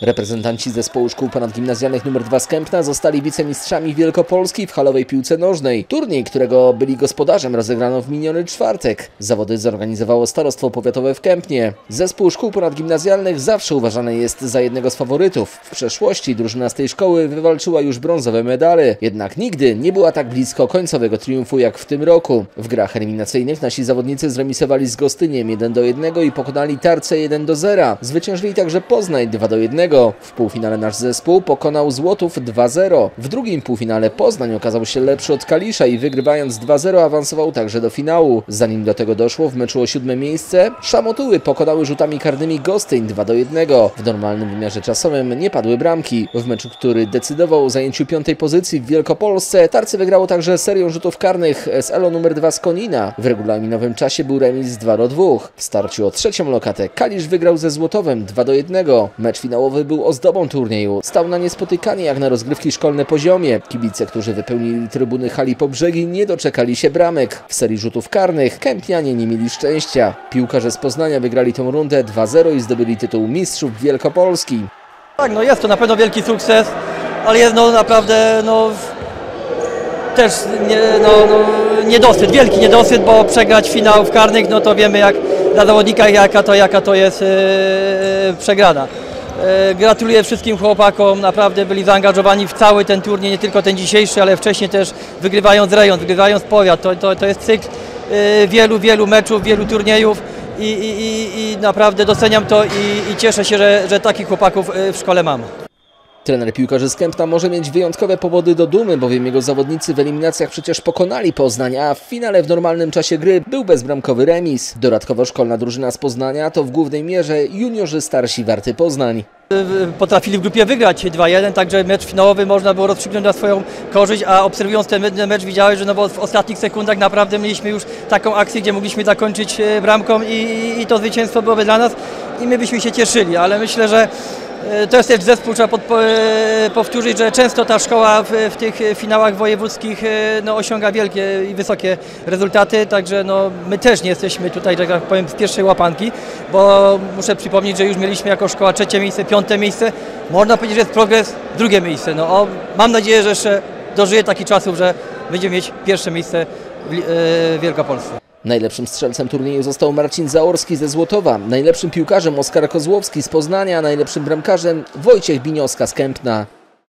Reprezentanci zespołu szkół ponadgimnazjalnych nr 2 z Kępna zostali wicemistrzami Wielkopolski w halowej piłce nożnej. Turniej, którego byli gospodarzem, rozegrano w miniony czwartek. Zawody zorganizowało Starostwo Powiatowe w Kępnie. Zespół szkół ponadgimnazjalnych zawsze uważany jest za jednego z faworytów. W przeszłości drużyna z tej szkoły wywalczyła już brązowe medale. Jednak nigdy nie była tak blisko końcowego triumfu jak w tym roku. W grach eliminacyjnych nasi zawodnicy zremisowali z Gostyniem 1 do 1 i pokonali Tarce 1 do 0. Zwyciężyli także Poznań 2 do 1. W półfinale nasz zespół pokonał Złotów 2-0. W drugim półfinale Poznań okazał się lepszy od Kalisza i wygrywając 2-0 awansował także do finału. Zanim do tego doszło, w meczu o siódme miejsce Szamotuły pokonały rzutami karnymi Gostyń 2 do 1. W normalnym wymiarze czasowym nie padły bramki. W meczu, który decydował o zajęciu piątej pozycji w Wielkopolsce, Tarcy wygrało także serią rzutów karnych z Elo numer 2 z Konina. W regulaminowym czasie był remis 2 do 2. W starciu o trzecią lokatę Kalisz wygrał ze Złotowem 2 do 1. Mecz finałowy był ozdobą turnieju. Stał na niespotykanie jak na rozgrywki szkolne poziomie. Kibice, którzy wypełnili trybuny hali po brzegi, nie doczekali się bramek. W serii rzutów karnych Kępnianie nie mieli szczęścia. Piłkarze z Poznania wygrali tą rundę 2-0 i zdobyli tytuł mistrzów Wielkopolski. Tak, no jest to na pewno wielki sukces, ale jest no naprawdę no, też nie, no, no, niedosyt, wielki niedosyt, bo przegrać finał w karnych, no to wiemy jak dla zawodnika jaka to, jaka to jest yy, przegrana. Yy, Gratuluję wszystkim chłopakom, naprawdę byli zaangażowani w cały ten turniej, nie tylko ten dzisiejszy, ale wcześniej też wygrywając rejon, wygrywając powiat. To, to, to jest cykl yy, wielu, wielu meczów, wielu turniejów i, i, i, naprawdę doceniam to i, i cieszę się, że, że takich chłopaków yy, w szkole mam. Trener piłkarzy z Kępna może mieć wyjątkowe powody do dumy, bowiem jego zawodnicy w eliminacjach przecież pokonali Poznań, a w finale w normalnym czasie gry był bezbramkowy remis. Dodatkowo szkolna drużyna z Poznania to w głównej mierze juniorzy starsi Warty Poznań. potrafili w grupie wygrać 2-1, także mecz finałowy można było rozstrzygnąć na swoją korzyść, a obserwując ten mecz, widziałeś, że no bo w ostatnich sekundach naprawdę mieliśmy już taką akcję, gdzie mogliśmy zakończyć e, bramką i, i to zwycięstwo byłoby dla nas i my byśmy się cieszyli, ale myślę, że to jest też zespół, trzeba podpo- e, powtórzyć, że często ta szkoła w, w tych finałach wojewódzkich e, no, osiąga wielkie i wysokie rezultaty, także no, my też nie jesteśmy tutaj, tak powiem, z pierwszej łapanki, bo muszę przypomnieć, że już mieliśmy jako szkoła trzecie miejsce, piąte miejsce, można powiedzieć, że jest progres, drugie miejsce. No, o, mam nadzieję, że jeszcze dożyje takich czasów, że będziemy mieć pierwsze miejsce w e, w Wielkopolsce. Najlepszym strzelcem turnieju został Marcin Zaorski ze Złotowa, najlepszym piłkarzem Oskar Kozłowski z Poznania, najlepszym bramkarzem Wojciech Binioska z Kępna.